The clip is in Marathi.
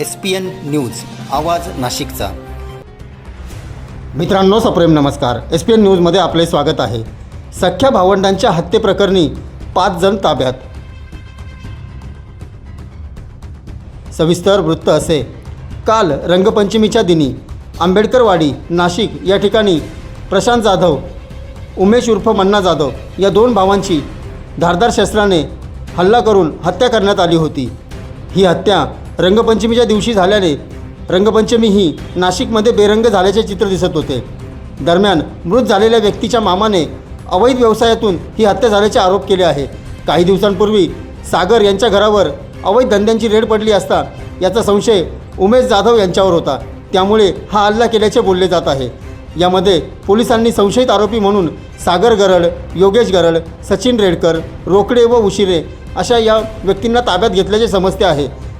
एस पी एन न्यूज आवाज नाशिकचा. मित्रांनो सप्रेम नमस्कार. एस पी एन न्यूजमध्ये आपले स्वागत आहे. सख्या भावंडांच्या हत्येप्रकरणी पाच जण ताब्यात. सविस्तर वृत्त असे. काल रंगपंचमीच्या दिनी आंबेडकरवाडी नाशिक या ठिकाणी प्रशांत जाधव उमेश उर्फ मन्ना जाधव या दोन भावांची धारदार शस्त्राने हल्ला करून हत्या करण्यात आली होती. ही हत्या रंगपंचमीच्या दिवशी झाल्याने रंगपंचमी ही नाशिकमध्ये बेरंग झाल्याचे चित्र दिसत होते. दरम्यान मृत झालेल्या व्यक्तीच्या मामाने अवैध व्यवसायातून ही हत्या झाल्याचे आरोप केले आहे. काही दिवसांपूर्वी सागर यांच्या घरावर अवैध धंद्यांची रेड पडली असता याचा संशय उमेश जाधव यांच्यावर होता. त्यामुळे हा हल्ला केल्याचे बोलले जात आहे. यामध्ये पोलिसांनी संशयित आरोपी म्हणून सागर गरड योगेश गरड सचिन रेडकर रोकडे व उशिरे अशा या व्यक्तींना ताब्यात घेतल्याचे समजते आहे.